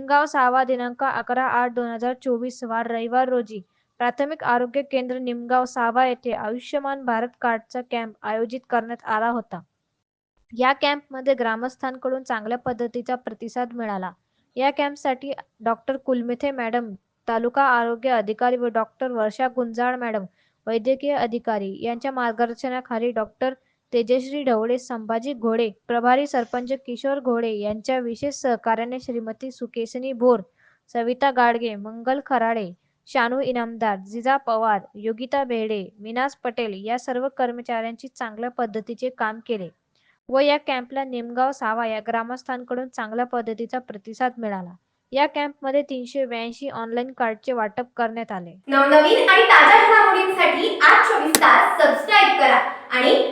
निमगाव सहावा दिनांक अकरा आठ दोन हजार चोवीस वार रविवार रोजी प्राथमिक आरोग्य केंद्र निमगाव सावा येथे आयुष्यमान भारत कार्डचा कॅम्प आयोजित करण्यात आला होता. या कॅम्पमध्ये ग्रामस्थांकडून चांगल्या पद्धतीचा प्रतिसाद मिळाला. या कॅम्पसाठी डॉक्टर कुलमिथे मॅडम तालुका आरोग्य अधिकारी व डॉक्टर वर्षा गुंजाळ मॅडम वैद्यकीय अधिकारी यांच्या मार्गदर्शनाखाली डॉक्टर तेजश्री ढवळे संभाजी घोडे प्रभारी सरपंच किशोर घोडे यांच्या विशेष सहकार्याने श्रीमती सुकेशनी भोर सविता गाडगे मंगल खराडे शानू इनामदार जिजा पवार योगिता बेहडे मिनाज पटेल या सर्व कर्मचाऱ्यांची चांगल्या पद्धतीचे काम केले व या कॅम्पला निमगाव सावा या ग्रामस्थांकडून चांगल्या पद्धतीचा प्रतिसाद मिळाला. या कॅम्पमध्ये तीनशे ब्याऐंशी ऑनलाईन कार्डचे वाटप करण्यात आले. नवनवीन आणि ताज्या घडामोडींसाठी आज चोवीस तास सबस्क्राईब करा आणि